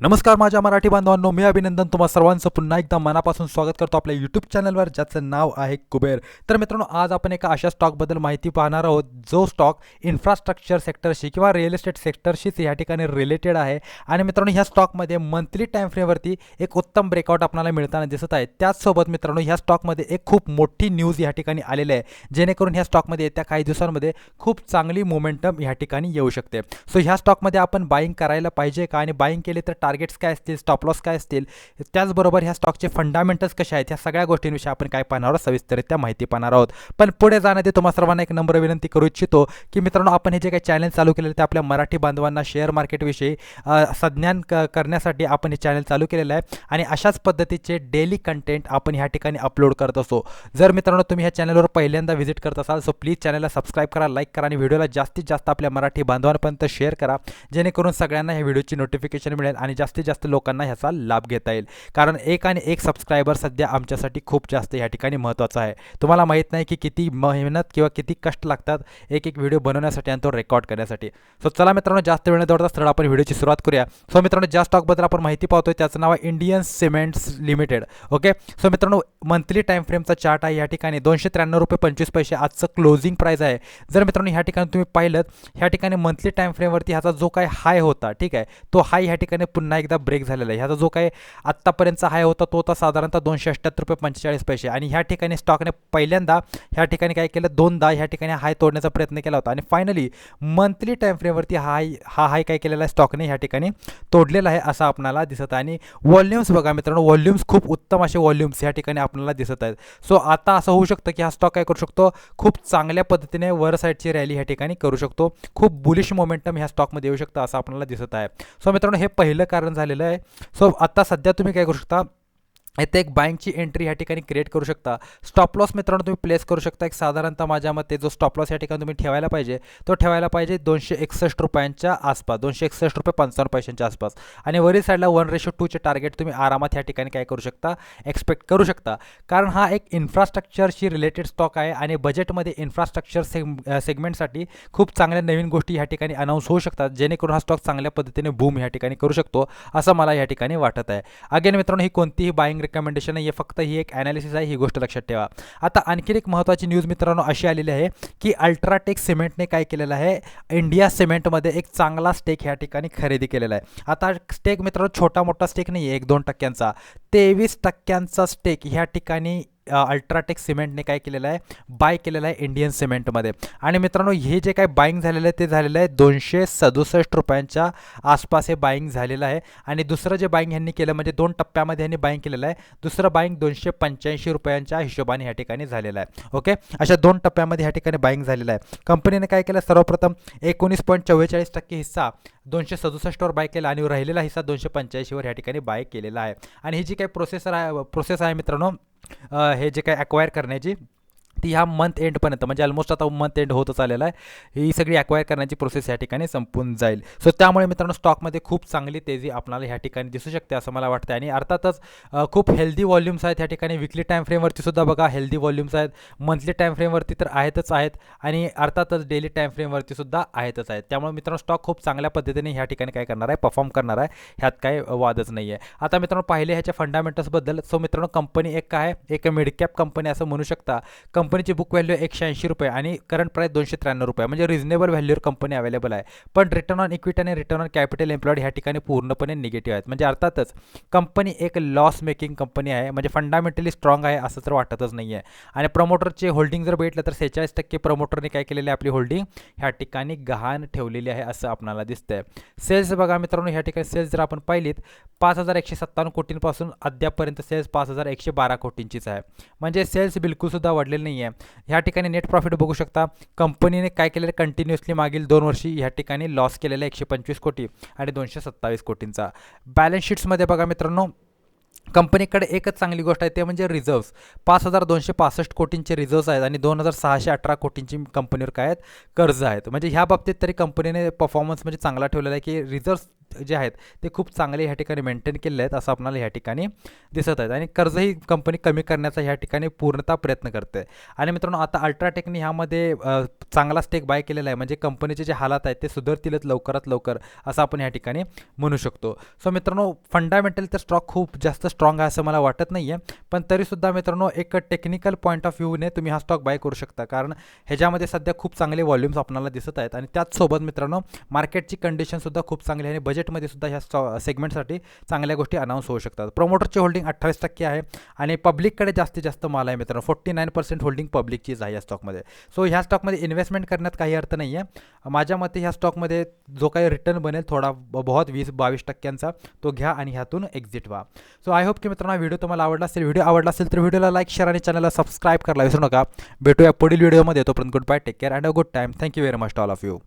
नमस्कार माझ्या मराठी बांधवांनो मी अभिनंदन तुम्हा सर्वांचं. पुन्हा एकदा मनापासून स्वागत करतो आपल्या यूट्यूब चॅनलवर ज्याचं नाव आहे कुबेर. तर मित्रांनो आज आपण एका अशा स्टॉकबद्दल माहिती पाहणार आहोत जो स्टॉक इन्फ्रास्ट्रक्चर सेक्टरशी किंवा रिअल इस्टेट सेक्टरशीच या ठिकाणी रिलेटेड आहे. आणि मित्रांनो ह्या स्टॉकमध्ये मंथली टाईम फ्रेमवरती एक उत्तम ब्रेकआउट आपल्याला मिळताना दिसत आहे. त्याचसोबत मित्रांनो ह्या स्टॉकमध्ये एक खूप मोठी न्यूज या ठिकाणी आलेली आहे जेणेकरून ह्या स्टॉकमध्ये येत्या काही दिवसांमध्ये खूप चांगली मोमेंटम या ठिकाणी येऊ शकते. सो ह्या स्टॉकमध्ये आपण बाईंग करायला पाहिजे का? आणि बाईंग केले तर टार्गेट्स काय असतील स्टॉप लॉस काय असतील त्याचबरोबर ह्या स्टॉकचे फंडामेंटल्स कसे आहेत ह्या सगळ्या गोष्टींविषयी आपण काय पाहणार आहोत सविस्तरित्या माहिती पाहणार आहोत. पण पुढे जाण्याआधी तुम्हाला सर्वांना एक नम्र विनंती करू इच्छितो की मित्रांनो आपण हे जे काही चॅनल चालू केलेलं ते आपल्या मराठी बांधवांना शेअर मार्केटविषयी संज्ञान क करण्यासाठी आपण हे चॅनल चालू केलेलं आहे. आणि अशाच पद्धतीचे डेली कंटेंट आपण ह्या ठिकाणी अपलोड करत असतो जर मित्रांनो तुम्ही ह्या चॅनलवर पहिल्यांदा व्हिजिट करत असाल सो प्लीज चॅनलला सबस्क्राईब करा लाईक करा आणि व्हिडिओला जास्तीत जास्त आपल्या मराठी बांधवांपर्यंत शेअर करा. जेणेकरून सगळ्यांना ह्या व्हिडिओची नोटिफिकेशन मिळेल आणि जास्तीत जास्त लोकांना ह्याचा लाभ घेता येईल. कारण एक आणि एक सबस्क्रायबर सध्या आमच्यासाठी खूप जास्त या ठिकाणी महत्त्वाचा आहे. तुम्हाला माहीत नाही की किती मेहनत किंवा किती कष्ट लागतात एक एक व्हिडिओ बनवण्यासाठी आणि तो रेकॉर्ड करण्यासाठी. सो चला मित्रांनो जास्त वेळ दौडता सरळ आपण व्हिडिओची सुरुवात करूया. सो मित्रांनो ज्या स्टॉकबद्दल आपण माहिती पाहतोय त्याचं नाव आहे Indian cements limited okay so मित्रांनो मंथली टाईम फ्रेमचा चार्ट आहे. या ठिकाणी दोनशे त्र्याण्णव रुपये पंचवीस पैसे आजचं क्लोजिंग प्राईस आहे. जर मित्रांनो ह्या ठिकाणी तुम्ही पाहिलं ह्या ठिकाणी मंथली टाईम फ्रेमवरती ह्याचा जो काय हाय होता ठीक आहे तो हाय ह्या ठिकाणी पुन्हा एकदा ब्रेक झालेला आहे. ह्याचा जो काही आत्तापर्यंतचा हाय होता तो होता साधारणतः दोनशे अठ्ठ्याहत्तर रुपये पंचेचाळीस पैसे. आणि ह्या ठिकाणी स्टॉकने पहिल्यांदा ह्या ठिकाणी काय केलं दोनदा ह्या ठिकाणी हाय तोडण्याचा प्रयत्न केला होता. आणि फायनली मंथली टाईमफ्रेमवरती हाय हा हाय काय केलेला आहे स्टॉकने ह्या ठिकाणी तोडलेला आहे असं आपणाला दिसत आहे. आणि व्हॉल्युम्स बघा मित्रांनो व्हॉल्युम्स खूप उत्तम असे व्हॉल्यूम्स ह्या ठिकाणी आपल्याला दिसत आहेत. सो आता असं होऊ शकतं की हा स्टॉक काय करू शकतो? खूप चांगल्या पद्धतीने वर साईडची रॅली ह्या ठिकाणी करू शकतो. खूप बुलिश मोमेंटम ह्या स्टॉकमध्ये येऊ शकतं असं आपल्याला दिसत आहे. सो मित्रांनो हे पहिलं कारण झालेलं आहे. सो आता सध्या तुम्ही काय करू शकता? येथे एक बाईंगची एंट्री ह्या ठिकाणी क्रिएट करू शकता. स्टॉप लॉस मित्रांनो तुम्ही प्लेस करू शकता. एक साधारणतः माझ्या मते जो स्टॉप लॉस या ठिकाणी तुम्ही ठेवायला पाहिजे तो ठेवायला पाहिजे दोनशे एकसष्ट रुपयांच्या आसपास दोनशे एकसष्ट रुपये पंचावन्न पैशांच्या आसपास. आणि वरील साईडला वन रेशो टूचे टार्गेट तुम्ही आरामात ह्या ठिकाणी काय करू शकता एक्सपेक्ट करू शकता. कारण हा एक इन्फ्रास्ट्रक्चरशी रिलेटेड स्टॉक आहे आणि बजेटमध्ये इन्फ्रास्ट्रक्चर सेग सेगमेंटसाठी खूप चांगल्या नवीन गोष्टी ह्या ठिकाणी अनाऊन्स होऊ शकतात जेणेकरून हा स्टॉक चांगल्या पद्धतीने बूम ह्या ठिकाणी करू शकतो असं मला या ठिकाणी वाटत आहे. अगेन मित्रांनो ही कोणतीही बाईंग रिकमेंडेशन आहे फक्त ही एक ॲनालिसिस आहे ही गोष्ट लक्षात ठेवा. आता आणखी एक महत्त्वाची न्यूज मित्रांनो अशी आलेली आहे की अल्ट्राटेक सिमेंटने काय केलेलं आहे? इंडिया सिमेंटमध्ये एक चांगला स्टेक ह्या ठिकाणी खरेदी केलेला आहे. आता स्टेक मित्रांनो छोटा मोठा स्टेक नाही आहे एक दोन टक्क्यांचा. तेवीस टक्क्यांचा स्टेक ह्या ठिकाणी अल्ट्राटेक सिमेंटने काय केलेलं आहे? बाय केलेलं आहे इंडियन सिमेंटमध्ये. आणि मित्रांनो हे जे काय बाईंग झालेलं आहे ते झालेलं आहे दोनशे सदुसष्ट रुपयांच्या आसपास हे बाईंग झालेलं आहे. आणि दुसरं जे बाईंग ह्यांनी केलं म्हणजे दोन टप्प्यामध्ये ह्यांनी बाईंग केलेलं आहे दुसरं बाईंग दोनशे पंच्याऐंशी रुपयांच्या हिशोबाने ह्या ठिकाणी झालेलं आहे. ओके? अशा दोन टप्प्यामध्ये ह्या ठिकाणी बाईंग झालेलं आहे. कंपनीने काय केलं? सर्वप्रथम एकोणीस पॉईंट चव्वेचाळीस टक्के हिस्सा दोनशे सदुसष्टवर बाय केला आणि राहिलेला हिस्सा दोनशे पंच्याऐंशीवर ह्या ठिकाणी बाय केलेला आहे. आणि ही जी काही प्रोसेसर आहे प्रोसेस आहे मित्रांनो हे जे काय ॲक्वायर करण्याची ती ह्या मंथ एंडपर्यंत म्हणजे ऑलमोस्ट आता मंथ एंड होतच आलेला आहे. ही सगळी ॲक्वायर करण्याची प्रोसेस या ठिकाणी संपून जाईल. सो त्यामुळे मित्रांनो स्टॉकमध्ये खूप चांगली तेजी आपल्याला ह्या ठिकाणी दिसू शकते असं मला वाटतं आणि अर्थातच खूप हेल्दी व्हॉल्यूम्स आहेत ह्या ठिकाणी. विकली टाईम फ्रेमवरती सुद्धा बघा हेल्दी व्हॉल्यूम्स आहेत. मंथली टाईम फ्रेमवरती तर आहेतच आहेत. आणि अर्थातच डेली टाईम फ्रेमवरती सुद्धा आहेतच आहेत. त्यामुळे मित्रांनो स्टॉक खूप चांगल्या पद्धतीने ह्या ठिकाणी काय करणार आहे? परफॉर्म करणार आहे. ह्यात काही वादच नाही आहे आता मित्रांनो पाहिले ह्याच्या फंडामेंटल्सबद्दल सो मित्रांनो कंपनी एक काय एक मिडकॅप कंपनी असं म्हणू शकता. कंप कंपनीची बुक व्हॅल्यू एकशे ऐंशी रुपये आणि करंट प्राईस दोनशे त्र्याण्णव रुपये. म्हणजे रिझनेबल व्हॅल्यूवर कंपनी अवेलेबल आहे. पण रिटर्न ऑन इक्विटी आणि रिटर्न ऑन कॅपिटल एम्प्लॉईड ह्या ठिकाणी पूर्णपणे निगेटिव्ह आहेत. म्हणजे अर्थातच कंपनी एक लॉस मेकिंग कंपनी आहे. म्हणजे फंडामेंटली स्ट्रॉंग आहे असं तर वाटतच नाही आहे आणि प्रमोटरचे होल्डिंग जर भेटलं तर सेहेचाळीस टक्के प्रमोटरने काय केलेली आहे आपली होल्डिंग ह्या ठिकाणी गहाण ठेवलेली आहे असं आपणाला दिसतंय. सेल्स बघा मित्रांनो ह्या ठिकाणी सेल्स जर आपण पाहिलीत पाच हजार एकशे सत्तावन्न कोटींपासून अद्यापपर्यंत सेल्स पाच हजार एकशे बारा कोटींचीच आहे. म्हणजे सेल्स बिलकुलसुद्धा वाढलेले नाही आहे ह्या ठिकाणी नेट प्रॉफिट बघू शकता. कंपनीने काय केलेलं कंटिन्युअसली मागील दोन वर्षी ह्या ठिकाणी लॉस केलेला आहे एकशे पंचवीस कोटी आणि दोनशे सत्तावीस कोटींचा. बॅलन्स शीट्समध्ये बघा मित्रांनो कंपनीकडे एकच चांगली गोष्ट आहे ते म्हणजे रिझर्व्स पाच हजार दोनशे पासष्ट कोटींचे रिझर्व्स आहेत आणि दोन हजार सहाशे अठरा कोटींची कंपनीवर काय आहेत? कर्ज आहेत. म्हणजे ह्या बाबतीत तरी कंपनीने परफॉर्मन्स म्हणजे चांगला ठेवलेला आहे की रिझर्व्स जे आहेत ते खूप चांगले ह्या ठिकाणी मेंटेन केलेले आहेत असं आपल्याला ह्या ठिकाणी दिसत आहेत आणि कर्जही कंपनी कमी करण्याचा ह्या ठिकाणी पूर्णतः प्रयत्न करते आणि मित्रांनो आता अल्ट्राटेकने ह्यामध्ये चांगला स्टेक बाय केलेला आहे. म्हणजे कंपनीचे जे हालात आहेत ते सुधारतीलच लवकरात लवकर असं आपण ह्या ठिकाणी म्हणू शकतो. सो मित्रांनो फंडामेंटल तर स्टॉक खूप जास्त स्ट्रॉंग आहे असं मला वाटत नाही आहे पण तरीसुद्धा मित्रांनो एक टेक्निकल पॉईंट ऑफ व्ह्यूने तुम्ही हा स्टॉक बाय करू शकता. कारण ह्याच्यामध्ये सध्या खूप चांगले व्हॉल्यूम्स आपल्याला दिसत आहेत. आणि त्याचसोबत मित्रांनो मार्केटची कंडिशनसुद्धा खूप चांगली आहे. आणि बजेटमध्ये सुद्धा ह्या स्टॉ सेगमेंटसाठी चांगल्या गोष्टी अनाऊन्स होऊ शकतात. प्रोमोटरची होल्डिंग अठ्ठावीस टक्के आहे आणि पब्लिककडे जास्तीत जास्त माल आहे मित्रांनो. फोर्टी नाईन पर्सेंट होल्डिंग पब्लिकचीच आहे या स्टॉकमध्ये सो ह्या स्टॉकमध्ये इन्व्हेस्टमेंट करण्यात काही अर्थ नाही आहे माझ्या मते ह्या स्टॉकमध्ये जो काही रिटर्न बनेल थोडा बहुत वीस बावीस टक्क्यांचा तो घ्या आणि ह्यातून एक्झिट व्हा. सो आय होप की मित्रांनो व्हिडिओ तुम्हाला आवडला असेल. व्हिडिओ आवडला असेल तर व्हिडिओला लाईक शेअर आणि चॅनलला सबस्क्राईब करायला विसरू नका. भेटूया पुढील व्हिडिओमध्ये तोपर्यंत good bye take care and a good time thank you very much all of you